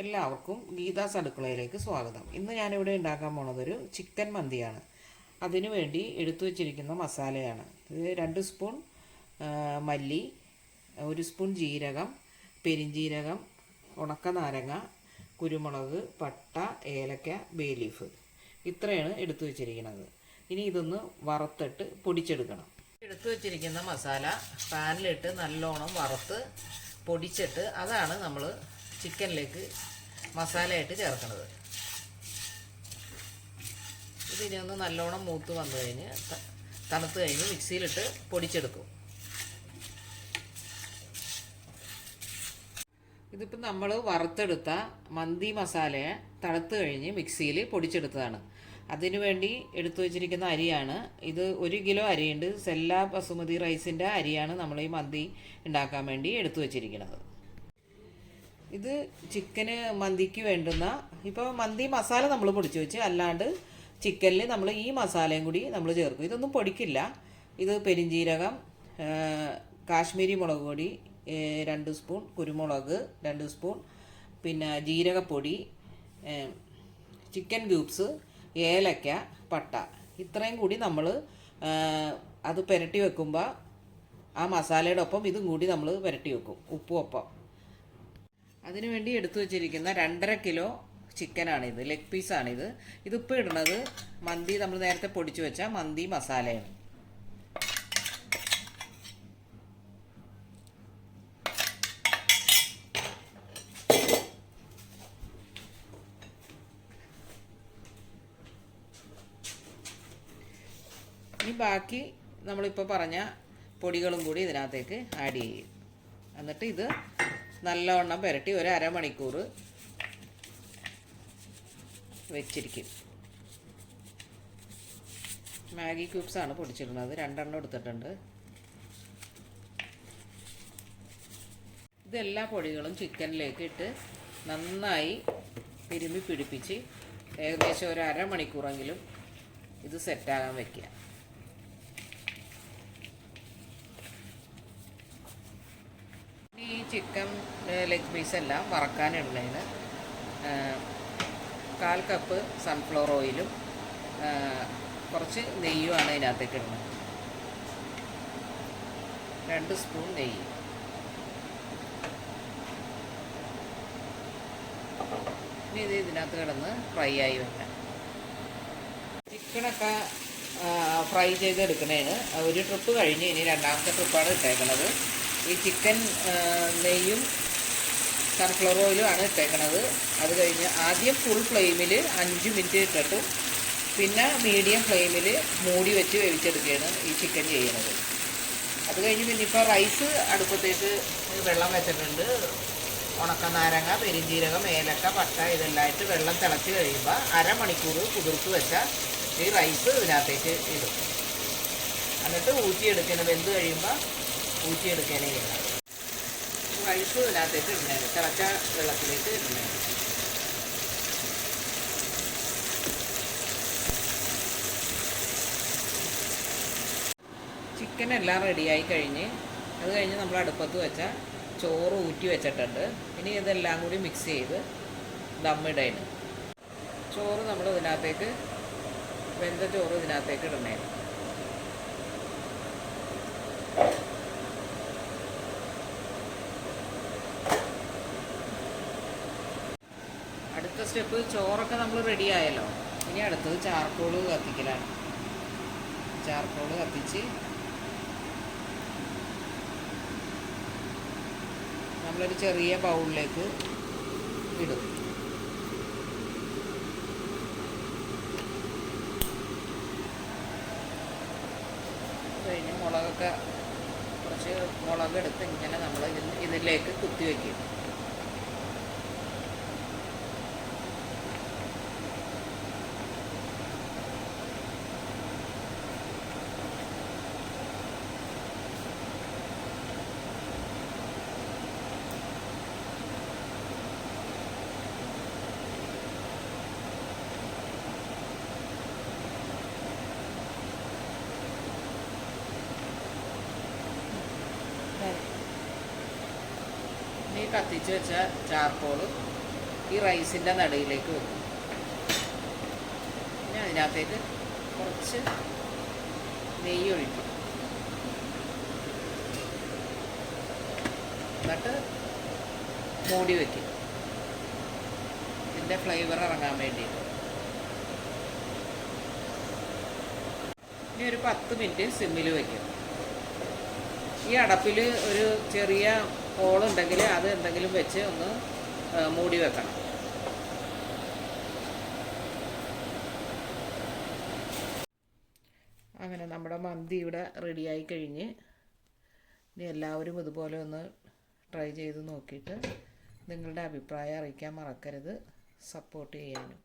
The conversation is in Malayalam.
എല്ലാവർക്കും ഗീതാസ് അടുക്കളയിലേക്ക് സ്വാഗതം. ഇന്ന് ഞാനിവിടെ ഉണ്ടാക്കാൻ പോണതൊരു ചിക്കൻ മന്തിയാണ്. അതിനു വേണ്ടി എടുത്തു വച്ചിരിക്കുന്ന മസാലയാണ്. ഇത് രണ്ട് സ്പൂൺ മല്ലി ഒരു സ്പൂൺ ജീരകം പെരിഞ്ജീരകം ഉണക്ക നാരങ്ങ കുരുമുളക് പട്ട ഏലക്ക ബേലീഫ് ഇത്രയാണ് എടുത്തു വച്ചിരിക്കുന്നത്. ഇനി ഇതൊന്ന് വറുത്തിട്ട് പൊടിച്ചെടുക്കണം. എടുത്തു വച്ചിരിക്കുന്ന മസാല പാനിലിട്ട് നല്ലോണം വറുത്ത് പൊടിച്ചിട്ട് അതാണ് നമ്മൾ ചിക്കനിലേക്ക് മസാലയായിട്ട് ചേർക്കുന്നത് ഇതിനെ ഒന്ന് നല്ലോണം മൂത്ത് വന്നു കഴിഞ്ഞ് തണുത്ത് കഴിഞ്ഞ് മിക്സിയിലിട്ട് പൊടിച്ചെടുക്കും. ഇതിപ്പോൾ നമ്മൾ വറുത്തെടുത്ത മന്തി മസാലയെ തണുത്ത് കഴിഞ്ഞ് മിക്സിയിൽ പൊടിച്ചെടുത്തതാണ്. അതിനുവേണ്ടി എടുത്തു വച്ചിരിക്കുന്ന അരിയാണ്. ഇത് ഒരു കിലോ അരിയുണ്ട്. സെല്ല ബസുമതി റൈസിന്റെ അരിയാണ് നമ്മൾ ഈ മന്തി ഉണ്ടാക്കാൻ വേണ്ടി എടുത്തു വച്ചിരിക്കുന്നത്. ഇത് ചിക്കന് മന്തിക്ക് വേണ്ടുന്ന ഇപ്പോൾ മന്തി മസാല നമ്മൾ പൊടിച്ച് വെച്ച് അല്ലാണ്ട് ചിക്കനിൽ നമ്മൾ ഈ മസാലയും കൂടി നമ്മൾ ചേർക്കും. ഇതൊന്നും പൊടിക്കില്ല. ഇത് പെരിഞ്ജീരകം കാശ്മീരി മുളക് പൊടി രണ്ട് സ്പൂൺ കുരുമുളക് രണ്ട് സ്പൂൺ പിന്നെ ജീരകപ്പൊടി ചിക്കൻ ക്യൂബ്സ് ഏലക്ക പട്ട. ഇത്രയും കൂടി നമ്മൾ അത് പുരട്ടി വെക്കുമ്പോൾ ആ മസാലയുടെ ഒപ്പം ഇതും കൂടി നമ്മൾ പുരട്ടി വെക്കും. ഉപ്പും ഒപ്പം. അതിനുവേണ്ടി എടുത്തു വച്ചിരിക്കുന്ന രണ്ടര കിലോ ചിക്കനാണിത് ലെഗ് പീസാണിത് ഇതിപ്പോൾ ഇടുന്നത് മന്തി നമ്മൾ നേരത്തെ പൊടിച്ചു വെച്ച മന്തി മസാലയാണ്. ഇനി ബാക്കി നമ്മളിപ്പോൾ പറഞ്ഞ പൊടികളും കൂടി ഇതിനകത്തേക്ക് ആഡ് ചെയ്യും. എന്നിട്ട് ഇത് നല്ലവണ്ണം പുരട്ടി ഒരു അരമണിക്കൂർ വെച്ചിരിക്കും. മാഗി ക്യൂബ്സ് ആണ് പൊടിച്ചിടുന്നത്. രണ്ടെണ്ണം എടുത്തിട്ടുണ്ട്. ഇതെല്ലാ പൊടികളും ചിക്കനിലേക്ക് ഇട്ട് നന്നായി തിരുമ്മി പിടിപ്പിച്ച് ഏകദേശം ഒരു അരമണിക്കൂറെങ്കിലും ഇത് സെറ്റാകാൻ വെക്കുക. ഈ ചിക്കൻ ലെഗ് പീസ് എല്ലാം വറക്കാനിടുന്നതിന് കാൽ കപ്പ് സൺഫ്ലവർ ഓയിലും കുറച്ച് നെയ്യുമാണ് ഇതിനകത്തേക്ക് ഇടുന്നത്. രണ്ട് സ്പൂൺ നെയ്യ്. ഇനി ഇത് ഇതിനകത്ത് കിടന്ന് ഫ്രൈ ആയി വെക്കാം ചിക്കനൊക്കെ ഫ്രൈ ചെയ്തെടുക്കണേന് ഒരു ട്രിപ്പ് കഴിഞ്ഞ് ഇനി രണ്ടാമത്തെ ട്രിപ്പാണ് ഇട്ടേക്കണത്. ഈ ചിക്കൻ നെയ്യും സൺഫ്ലവർ ഓയിലും ആണ് ഇട്ടേക്കണത്. അത് കഴിഞ്ഞ് ആദ്യം ഫുൾ ഫ്ലെയിമിൽ അഞ്ച് മിനിറ്റ് ഇട്ടിട്ട്. പിന്നെ മീഡിയം ഫ്ലെയിമിൽ മൂടി വെച്ച് വേവിച്ചെടുക്കുകയാണ് ഈ ചിക്കൻ ചെയ്യുന്നത്. അത് കഴിഞ്ഞ് പിന്നെ ഇപ്പോൾ റൈസ് അടുപ്പത്തേക്ക് വെള്ളം വെച്ചിട്ടുണ്ട്. ഉണക്ക നാരങ്ങ പെരിഞ്ചീരകം ഏലക്ക പട്ട ഇതെല്ലാമായിട്ട് വെള്ളം തിളച്ച് കഴിയുമ്പോൾ അരമണിക്കൂർ കുതിർത്ത് വെച്ച ഈ റൈസ് ഇതിനകത്തേക്ക് ഇടും. എന്നിട്ട് ഊറ്റിയെടുക്കണം. വെന്ത് കഴിയുമ്പോൾ ഊറ്റിയെടുക്കാനേ ഇല്ല. റൈസ് ഇതിനകത്തേക്ക് ഇടണേന് തിളച്ച വെള്ളത്തിലേക്ക് ഇടണേന് ചിക്കൻ എല്ലാം റെഡിയായി കഴിഞ്ഞ് അത് കഴിഞ്ഞ് നമ്മൾ അടുപ്പത്ത് വെച്ച ചോറ് ഊറ്റി വെച്ചിട്ടുണ്ട്. ഇനി ഇതെല്ലാം കൂടി മിക്സ് ചെയ്ത് ദമ്മിടേന് ചോറ് നമ്മൾ ഇതിനകത്തേക്ക് വെന്ത ചോറ് ഇതിനകത്തേക്ക് ഇടണേ അടുത്ത സ്റ്റെപ്പ് ചോറൊക്കെ നമ്മൾ റെഡി ആയല്ലോ. ഇനി അടുത്തത് ചാർക്കോൾ കത്തിക്കലാണ്. ചാർക്കോൾ കത്തിച്ച് നമ്മളൊരു ചെറിയ ബൗളിലേക്ക് ഇടും. കഴിഞ്ഞ് മുളകൊക്കെ കുറച്ച് മുളകെടുത്ത് ഇങ്ങനെ നമ്മൾ ഇതിലേക്ക് കുത്തി വയ്ക്കും കത്തിച്ച് വെച്ച ചാർക്കോൾ ഈ റൈസിന്റെ നടുവിലേക്ക് വെക്കും. പിന്നെ അതിനകത്തേക്ക് കുറച്ച് നെയ്യ് ഒഴിക്കും. എന്നിട്ട് മൂടി വയ്ക്കും ഇതിന്റെ ഫ്ലേവർ ഇറങ്ങാൻ വേണ്ടിയിട്ട്. ഇനി ഒരു പത്ത് മിനിറ്റ് സിമ്മിൽ വയ്ക്കും ഈ അടപ്പിൽ ഒരു ചെറിയ ഹോളുണ്ടെങ്കിൽ അത് എന്തെങ്കിലും വെച്ച് ഒന്ന് മൂടി വെക്കണം. അങ്ങനെ നമ്മുടെ മന്തി ഇവിടെ റെഡിയായി കഴിഞ്ഞ് ഇനി എല്ലാവരും ഇതുപോലെ ഒന്ന് ട്രൈ ചെയ്ത് നോക്കിയിട്ട് നിങ്ങളുടെ അഭിപ്രായം അറിയിക്കാൻ മറക്കരുത്. സപ്പോർട്ട് ചെയ്യാനും.